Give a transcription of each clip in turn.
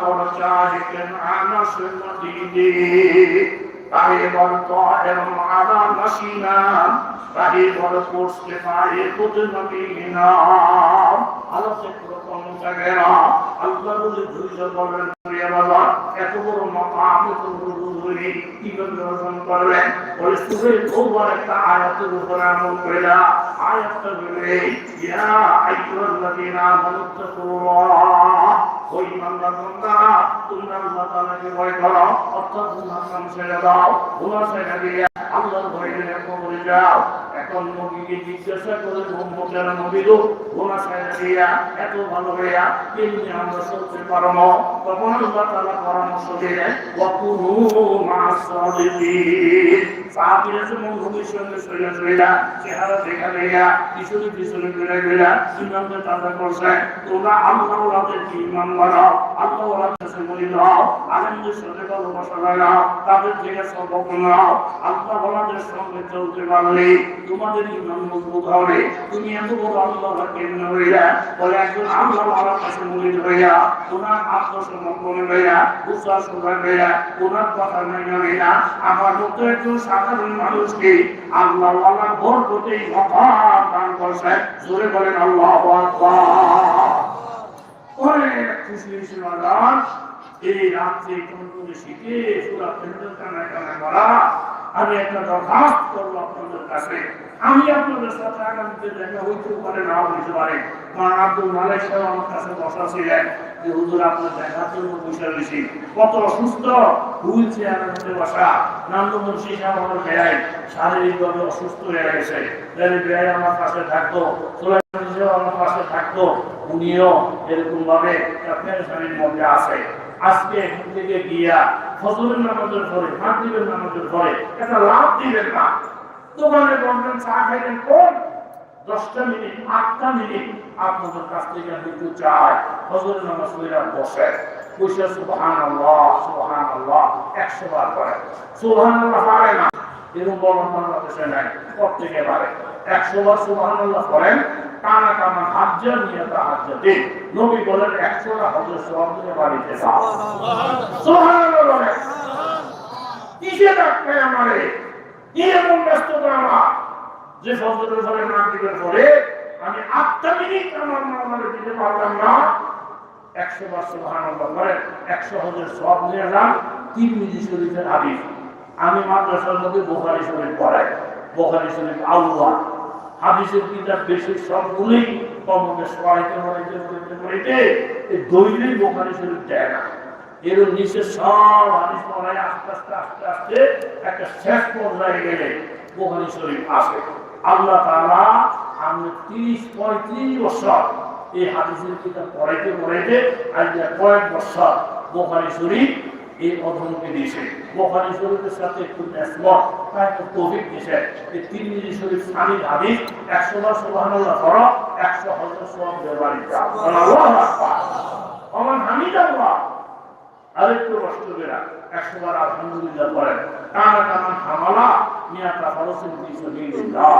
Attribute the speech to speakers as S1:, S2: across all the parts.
S1: شاهد على سنته طيبا طائرا على نسينا طيب القرص طيب نبينا على سكر কর্মচারীরা আল্লাহ বলে ধৈর্য করবেন বাবা এত বড় মাকাম এত বড় হুজুরি কিভাবে অর্জন করবেন বলে সুরে ওবার একটা আয়াতের উপরে আমল করে না আয়াতটা বলে ইয়া আইয়ুহাল্লাযীনা আমানু তাকুল্লাহ ওই ইমানদার বান্দারা তোমরা আল্লাহ তাআলাকে ভয় করো, অর্থাৎ গুনাহ ছেড়ে দাও গুনাহ ভয় নিয়ে কবরে যাও। এখন নবীকে জিজ্ঞাসা করে মোহাম্মদের নবী গো গুনাহ এত ভালো হইয়া কেমনি আমরা চলতে পারব তখন আল্লাহ তাআলা পরামর্শ দিলেন মা'আস সাদিকিন। সাহাবীরা যেমন সঙ্গে সইলা সইলা চেহারা দেখা দেখা পিছনে পিছনে ঘুরে ঘুরে ইমামকে তাজা করছে, তোমরা আল্লাহ ওলাদেরকে ইমাম বানাও আল্লাহ ওলাদের কাছে বলি দাও আনন্দের সাথে ভালোবাসা লাগাও তাদের থেকে সবক নাও, আল্লাহ ওলাদের সঙ্গে চলতে পারলে তোমাদের ইমান মজবুত হবে তুমি এত বড় আল্লাহ কেন্দ্র হইয়া বলে একজন আল্লাহ ওলার কাছে মরিদ হইয়া, ওনার আত্মসমর্পণ হইয়া উচ্ছ্বাস হইয়া, ওনার কথা মেনে হইয়া আমার মতো একজন সাধারণ মানুষকে আল্লাহ আল্লাহ ভোর করতেই মহান দান করছে জোরে বলেন খুশি এই রাত্রে কোন শিখে সুরা ফেরত করা আমি একটা দরখাস্ত করব আপনাদের কাছে। আমি আপনাদের সাথে আগামীতে দেখা হইতে পারে নাও হইতে পারে। আব্দুল মালিক সাহেব আমার কাছে বসা ছিলেন যে, হুজুর, আপনার দেখার জন্য বসে রয়েছি। কত অসুস্থ? হুইল মধ্যে বসা। শিশা আমার শারীরিকভাবে অসুস্থ হয়ে গেছে। ব্যয় আমার পাশে থাকতো সোলাইমান সাহেব আমার পাশে থাকতো উনিও এরকম ভাবে মধ্যে আছে। আজকে এখান থেকে গিয়া ফজরের নামাজের পরে, মাগরিবের নামাজের পরে একটা লাভ দিবেন না। দোকানে বলবেন, চা খাইলেন কোন দশটা মিনিট, আটটা মিনিট আপনাদের কাছ থেকে একটু চাই। ফজরের নামাজ পড়ে বসে। বসে সুবহান আল্লাহ সুবহান আল্লাহ একশো বার করে সুবহান আল্লাহ পারে না। এরকম বলন বাংলাদেশে নাই, প্রত্যেকে পারে। একশো বার সুবহান আল্লাহ করেন কানা কানা হাজ্জা নিয়ে তা হাজ্জা দিন নবী বলেন, একশোটা হজর বাড়িতে ব্যস্ততা আমি আটটা দিতে না। একশো একশো যান। তিন হাদিস। আমি মাদ্রাসার মধ্যে বোখারি শরীফ পড়াই। বোখারি শরীফ আল্লাহ। হাদিসের কিতাব বেশি সবগুলোই কমকে সবাইতে মরাইতে মরাইতে মরাইতে এই দৈনিক বোখারি শরীফ দেয় না। এর নিচে সব হাদিস পড়ায় আস্তে আস্তে আস্তে আস্তে একটা শেষ পর্যায়ে গেলে বোখারি শরীফ আসে আল্লাহ তাআলা আমি তিরিশ, পঁয়ত্রিশ বছর এই হাদিসের কিতাব পড়াইতে পড়াইতে আজ কয়েক বছর বোখারি শরীফ এই অধমকে দিয়েছে। বোখারি শরীফের সাথে একটু নেসমত তাই একটু তৌফিক দিয়েছে। এই তিন মিলি শরীফ স্বামীর হাদিস একশো বার সুবহানাল্লাহ করো একশো হাজার সব ব্যবহার আমার হামিদ আল্লাহ। আরেকটু বেড়া একশো বার আলহামদুলিল্লাহ করেন কানা কানা হামালা, মিয়াটা ফিসবিল্লাহ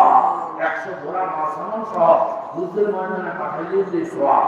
S1: একশো ঘোড়া মাসানো সহ, যুদ্ধের ময়দানে পাঠাইয়ে যে সোয়াব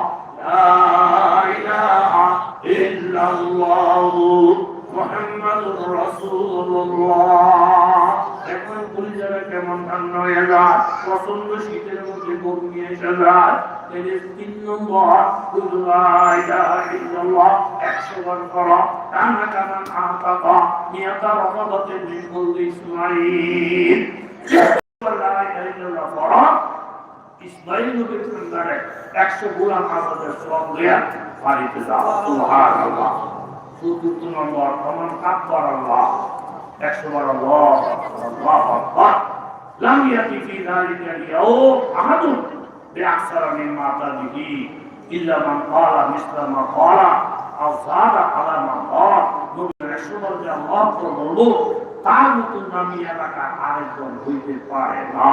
S1: সালাত এদের তিন নম্বর লা ইলাহা ইল্লাল্লাহ একশোবার করা কানা কানা আতাকা নিয়াতা রহমতে মিন কুল্লি ইসমাইল। লা ইলাহা ইল্লাল্লাহ পড়া। ইসমাইল নবীর সঙ্গে একশো গোলাম আজাদের সঙ্গে বাড়িতে بأكثر مما أتى به إلا من قال مثل ما قال أو زاد على ما قال নবীর একশো বার একটা মন্ত্র বলবো তার মতন নামি এলাকা আরেকজন হইতে পারে না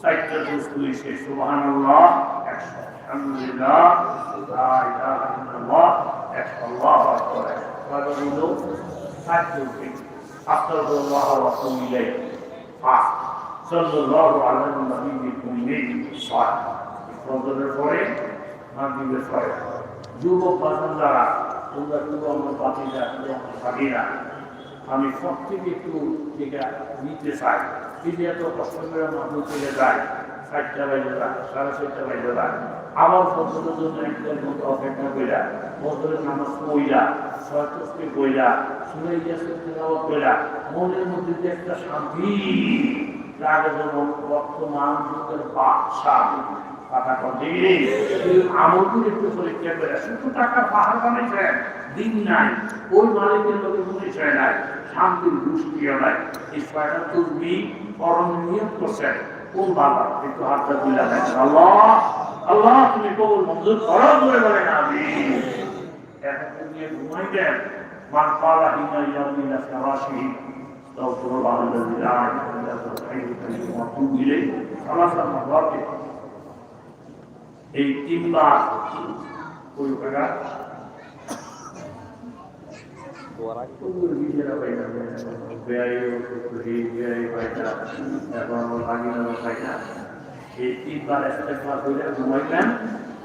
S1: চারটা দোষ পুলিশে সুবহানাল্লাহ একশো আলহামদুলিল্লাহ লা ইলাহা ইল্লাল্লাহ একশো আল্লাহু আকবার কয়টা হইল চারটে উঠে আস্তাগফিরুল্লাহ ওয়া আতুবু ইলাইহি পাঁচ আমি সব থেকে একটু এটা নিতে চাই। এই যে এত কষ্ট করে মানুষ চলে যায়, চারটা বাজে যায়, সাড়ে চারটা বাজে যায়। আবার ফসলের জন্য একদম মতো অপেক্ষা কইরা ফসলের নামাজ কইরা সয়তস্তি কইরা শুনে গিয়েছে তেলাওয়াত কইরা, মনের মধ্যে একটা শান্তি রাগে যেমন বর্তমান যুগের বাদশাহ। কথা করতে আমলগুলো একটু পরীক্ষা করে। শুধু টাকা পাহাড় বানাইছেন, দিন নাই, ওই মালিকের লোকের পরিচয় নাই, শান্তির গোষ্ঠীও নাই। এই ছয়টা তুমি করণ নিয়োগ করছেন। কোন বাবা? একটু হাতটা তুলে দেখেন আল্লাহ আল্লাহ, তুমি কবুল মঞ্জুর করো করে বলেন আমি এখন তুমি ঘুমাইবেন। মান পালা হিনা ইয়ামিনা সারাশি استغفر الله الذي لا اله الا هو الحي القيوم واتوب اليه ثلاث مرات এই তিনবার ওই টাকা এই তিনবার ইস্তেগফার করে ঘুমাইলেন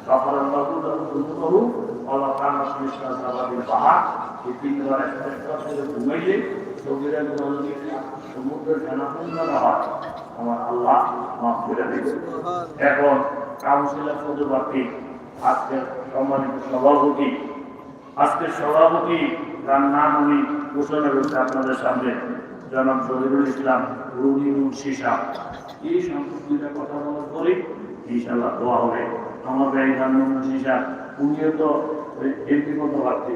S1: তখন আল্লাহ যখন করুন আল্লাহ কান্না সুনিশ্চিত সাবাবিল পাহাড় এই তিনবার ইস্তেগফার করে ঘুমাইলে সম্মানিত সভাপতি তার নাম উনি ঘোষণা করছে আপনাদের সামনে। জনাব শহীদুল ইসলাম রুনি এই সম্পর্কিত কথা বলার পরে ইনশাল্লাহ দোয়া হবে। আমার ব্যয় নাম মুন্সি উনিও তো এমপি পদপ্রার্থী।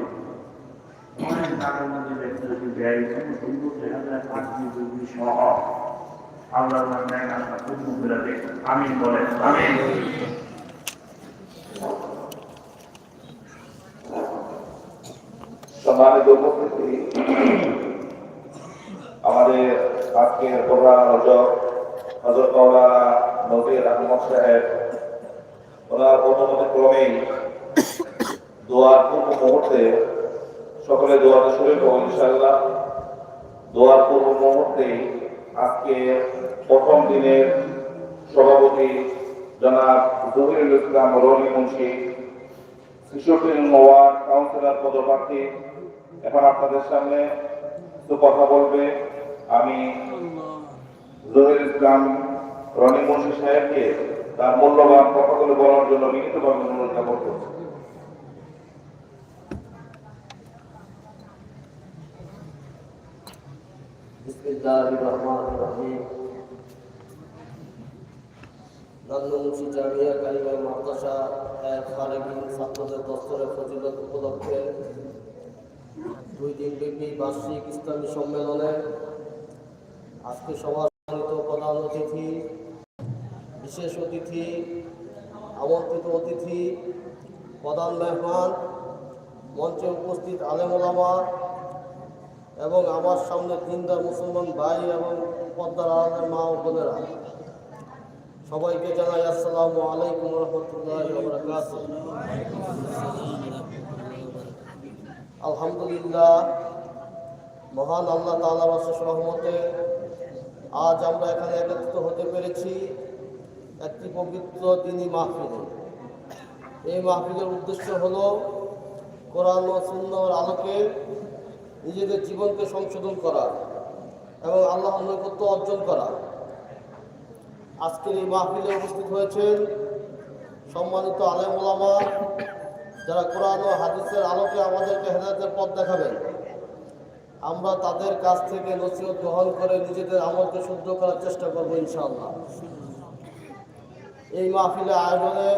S2: আমাদের আজকের প্রধান আহমদ সাহেব ওনার অনুমতি ক্রমেই দোয়ার পূর্ব মুহূর্তে সকলে দোয়াতে শুরু করব ইনশাল্লাহ দোয়ার পূর্ব মুহূর্তে আজকে প্রথম দিনের সভাপতি জনাব জহিরুল ইসলাম রনি মুন্সি শিশুটির ওয়ার্ড কাউন্সিলর পদপ্রার্থী, এখন আপনাদের সামনে তো কথা বলবে। আমি জহির ইসলাম রনি মুন্সি সাহেবকে তার মূল্যবান কথাগুলো বলার জন্য বিনীতভাবে অনুরোধ
S3: দুই বার্ষিক ইসলামী সম্মেলনে আজকে সমাজমানিত প্রধান অতিথি, বিশেষ অতিথি, আমন্ত্রিত অতিথি, প্রধান মেহমান, মঞ্চে উপস্থিত আলেমুলামা এবং আমার সামনে দিনদার মুসলমান ভাই এবং পদ্মার আলাদের মা ও বোনেরা। সবাইকে জানাই আসসালামু আলাইকুম রহমতুল্লাহ আলহামদুলিল্লাহ, মহান আল্লাহ তাআলার অশেষ রহমতে আজ আমরা এখানে একত্রিত হতে পেরেছি একটি পবিত্র দিনই মাহফিলে। এই মাহফিলের উদ্দেশ্য হল কোরআন ও সুন্নর আলোকে নিজেদের জীবনকে সংশোধন করা এবং আল্লাহ নৈকট্য অর্জন করা। আজকের এই মাহফিলে উপস্থিত হয়েছেন সম্মানিত আলেম ওলামা যারা কোরআন ও হাদিসের আলোকে আমাদেরকে হেদায়তের পথ দেখাবেন। আমরা তাদের কাছ থেকে নসিহত গ্রহণ করে নিজেদের আমলকে শুদ্ধ করার চেষ্টা করব ইনশাআল্লাহ। এই মাহফিলে আয়োজনে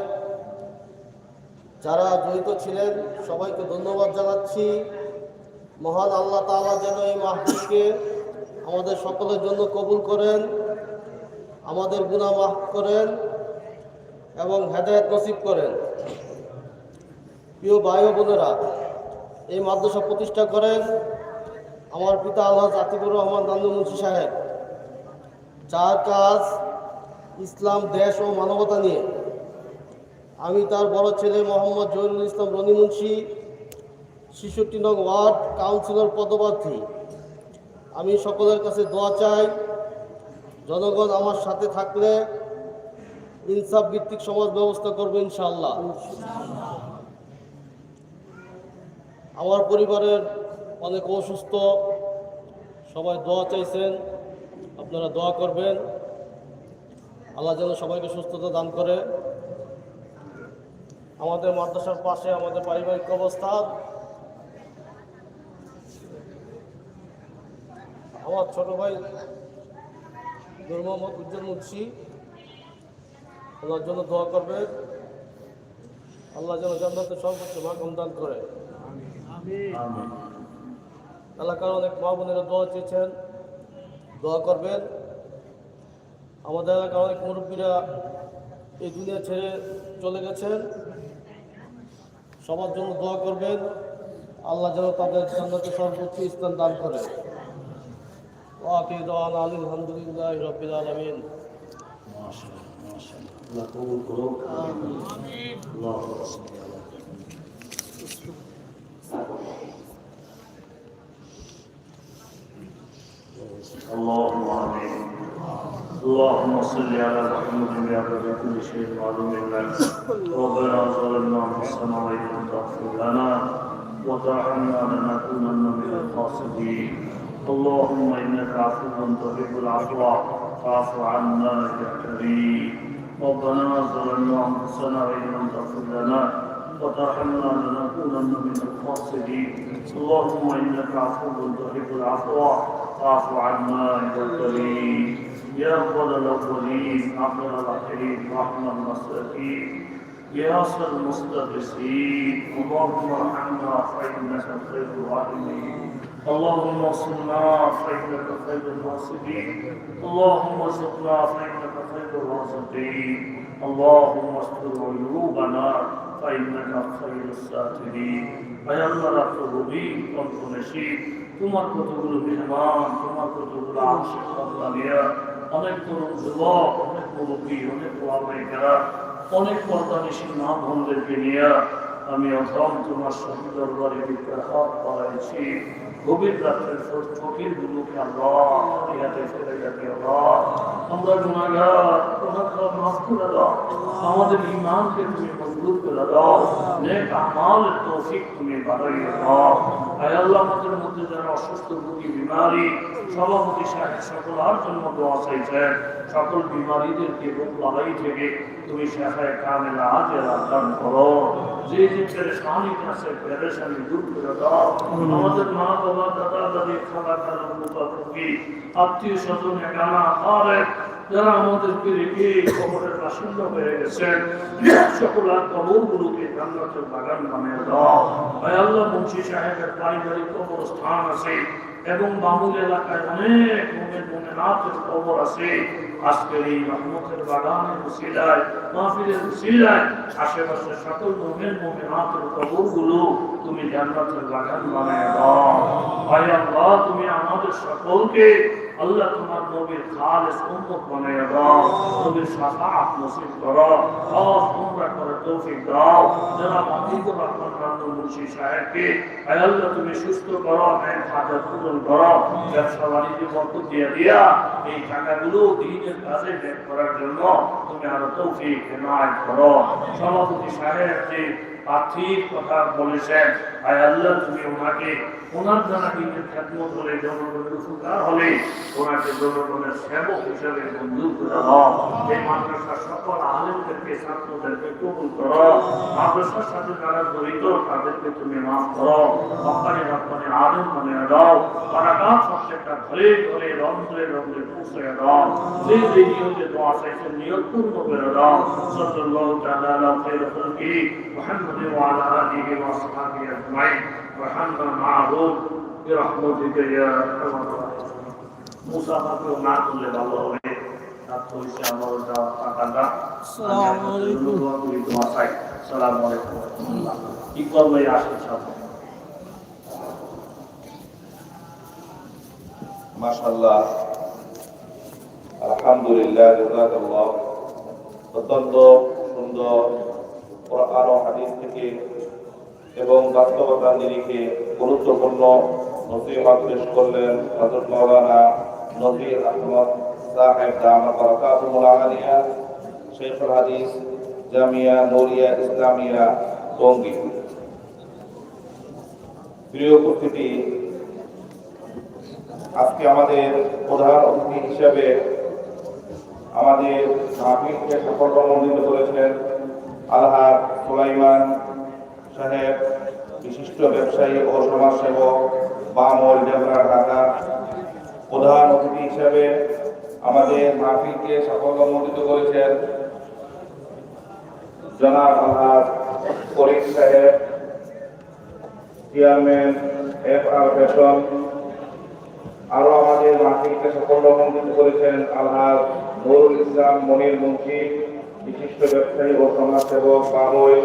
S3: যারা জড়িত ছিলেন, সবাইকে ধন্যবাদ জানাচ্ছি। মহান আল্লাহ তাআলা যেন এই মাহফিলকে আমাদের সকলের জন্য কবুল করেন, আমাদের গুনাহ মাফ করেন এবং হেদায়েত নসিব করেন। প্রিয় ভাই বোনেরা, এই মাদ্রাসা প্রতিষ্ঠা করেন আমার পিতা আল্লাহ জাতিবুর রহমান নান্দু মুন্সি সাহেব, যার কাজ ইসলাম, দেশ ও মানবতা নিয়ে। আমি তার বড় ছেলে মোহাম্মদ জহিরুল ইসলাম রনি মুন্সি ছেষট্টি নং ওয়ার্ড কাউন্সিলর পদপ্রার্থী। আমি সকলের কাছে দোয়া চাই, জনগণ আমার সাথে থাকলে ইনসাফ ভিত্তিক সমাজ ব্যবস্থা করবে ইনশাল্লাহ আমার পরিবারের অনেক অসুস্থ, সবাই দোয়া চাইছেন, আপনারা দোয়া করবেন। আল্লাহ যেন সবাইকে সুস্থতা দান করে। আমাদের মাদ্রাসার পাশে আমাদের পারিবারিক অবস্থান আমার ছোট ভাই নূর মোহাম্মদ উজ্জ্বল মুন্সি। ওনার জন্য দোয়া করবেন আল্লাহ যেন জান্নাতে সর্বোচ্চ ভাগম দান করে। এলাকার অনেক মা বোনেরা দোয়া চেয়েছেন, দোয়া করবেন। আমাদের এলাকার অনেক মুরব্বীরা এই দুনিয়া ছেড়ে চলে গেছেন। সবার জন্য দোয়া করবেন। আল্লাহ যেন তাদের জান্নাতে সর্বোচ্চ স্থান দান করেন। وآخر دعوانا الحمد لله
S1: رب العالمين. ما شاء الله ما شاء الله الله قبول آمين الله اللهم آمين. اللهم صل على محمد وعلى كل شيء معلوم لك. ربنا ظلمنا أنفسنا وإن تغفر لنا وترحمنا لنكونن من الخاسرين. اللهم إنك عفو تحب العفو فاعف عنا يا كريم. ربنا ظلمنا أنفسنا وإن لم تغفر لنا وترحمنا لنكونن من الخاسرين. اللهم إنك عفو تحب العفو فاعف عنا يا كريم. يا اول الأولين اخر الاخرين رحم المساكين يا أصل المستغيثين اللهم ارحمنا فإنك خير الراحمين. اللهم اصلنا فانك خير الناصرين اللهم ارزقنا فانك خير الرازقين اللهم استر عيوبنا فانك خير الساترين আয় আল্লাহ রাত্র গভীর কণ্ঠনেশী তোমার কতগুলো মেহমান তোমার কতগুলো আংশিক সন্তানিয়া অনেক তরুণ যুবক অনেক মুরব্বী অনেক ওয়ামাইকারা অনেক পর্দানিশী মা বোনদেরকে নিয়ে আমি অথম তোমার শহীদ দরবারে বিগ্রহাত করাইছি গভীর রাত্রের ফকির গুলোকে আল্লাহ ইয়াতে ফেলে যাকে আল্লাহ। আমরা গুণাগার গুণাগার মাফ আমাদের ইমানকে তুমি মজবুত করে দাও। নেক আমালের তৌফিক তুমি বাড়াইয়ে দাও। আয় আল্লাহ আমাদের মধ্যে যারা অসুস্থ রোগী বিমারি সভাপতি সাহেব সকল আর জন্য দোয়া চাইছেন সকল বিমারীদেরকে রোগ লড়াই থেকে তুমি শেখায় কামেলা আজের দান করো। যে যে পেরেশানি আছে পেরেশানি দূর করে দাও। আমাদের মা বাবা দাদা দাদি খালা খালা মুখা আত্মীয় স্বজন একানা যারা আমাদেরকে রেখে কবরের বাসিন্দা হয়ে গেছেন, সকল আর কবরগুলোকে জান্নাতের বাগান বানিয়ে দাও। ভাই, আল্লাহ মুন্সি সাহেবের পারিবারিক কবরস্থান আছে এবং বামুল এলাকায় অনেক মোমেন মোমেনাথের কবর আছে। আজকের এই রহমতের বাগানের উসিলায়, মাহফিলের উসিলায় আশেপাশে সকল মোমেন মোমেনাথের কবরগুলো তুমি জান্নাতের বাগান বানিয়ে দাও। ভাই, আল্লাহ, তুমি আমাদের সকলকে আল্লাহ তোমার নবীর খালেস উম্মত বানিয়ে দাও, নবীর শাফাআত নসিব করো খাস উমরা করে তৌফিক দাও। যারা মাহমুদুর রহমান রান্দু মুন্সি সাহেবকে, আয় আল্লাহ তুমি সুস্থ করো, ন্যায় হাজার পূরণ করো। ব্যবসা বাণিজ্য বরকত দিয়ে দিয়া এই টাকাগুলো দিনের কাজে ব্যয় করার জন্য তুমি আরও তৌফিক এনায়েত করো সভাপতি সাহেব যে প্রার্থীর কথা বলেছেন। আয় আল্লাহ তুমি ওনাকে ওনার দ্বারা দিনের খ্যাতমত হলে, জনগণের উপকার হলে ওনাকে জনগণের সেবক হিসেবে মঞ্জুর করে এই মাদ্রাসার সকল আলেমদেরকে, ছাত্রদেরকে কবুল করো। মাদ্রাসার সাথে যারা জড়িত, তাদেরকে তুমি মাফ করো। রপ্তানি রপ্তানি আলেম মানে দাও। তারা কাজ প্রত্যেকটা ঘরে ঘরে রন্ধ্রে রন্ধ্রে পৌঁছে দাও। যে যে নিয়তে দোয়া চাইছেন নিয়ত করে দাও। সাল্লাল্লাহু তাআলা ওয়া আলা আলিহি ওয়া সাহবিহি আজমাইন وارحمنا معهم برحمتك يا ارحم الراحمين মুসাফাকেও না করলে ভালো হবে তার পরিচয় আমার যা টাকাটা আসসালামু আলাইকুম আসসালামু আলাইকুম কি করবে আসেন সাথে
S2: মাশাল্লাহ আলহামদুলিল্লাহ জাযাকাল্লাহ অত্যন্ত সুন্দর কোরআন ও হাদিস থেকে এবং বাস্তবতার নিরিখে গুরুত্বপূর্ণ নসিহত পেশ করলেন হযরত মাওলানা নজির আহমদ সাহেব দামাত বারাকাতুহুল আলিয়া শেখুল হাদিস জামিয়া নূরিয়া ইসলামিয়া টঙ্গী প্রিয় উপস্থিতি, আজকে আমাদের প্রধান অতিথি হিসেবে আমাদের মাহফিলকে সফলমণ্ডিত করেছেন আলহার সুলাইমান সাহেব, বিশিষ্ট ব্যবসায়ী ও সমাজসেবক, বামল ডেবরা ঢাকা। প্রধান অতিথি হিসেবে আমাদের মাহফিলকে সাফল্যমণ্ডিত করেছেন জনাব আলহার ফরিদ সাহেব, চেয়ারম্যান এফ আর ফ্যাশন আরও আমাদের মাহফিলকে সাফল্যমণ্ডিত করেছেন আলহাজ নুরুল ইসলাম মনির মুন্সি। বিশিষ্ট ব্যবসায়ী ও সমাজসেবক বামই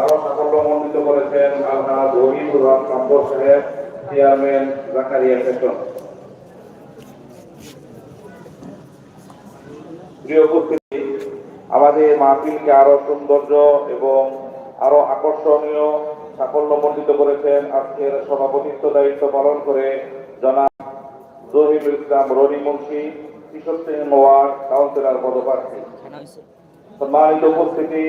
S2: আরও সাফল্যমণ্ডিত করেছেন আলহাজ রহিদুর রহমান কাম্বর সাহেব, চেয়ারম্যান জাকারিয়া ফ্যাশন প্রিয় উপস্থিতি, আমাদের মাহফিলকে আরও সৌন্দর্য এবং আরও আকর্ষণীয় সাফল্যমণ্ডিত করেছেন আজকের সভাপতিত্ব দায়িত্ব পালন করে জনাব জহিরুল ইসলাম রনি মুন্সি কিশোর সিং ওয়ার্ড কাউন্সিলর পদপ্রার্থী। সম্মানিত উপস্থিতি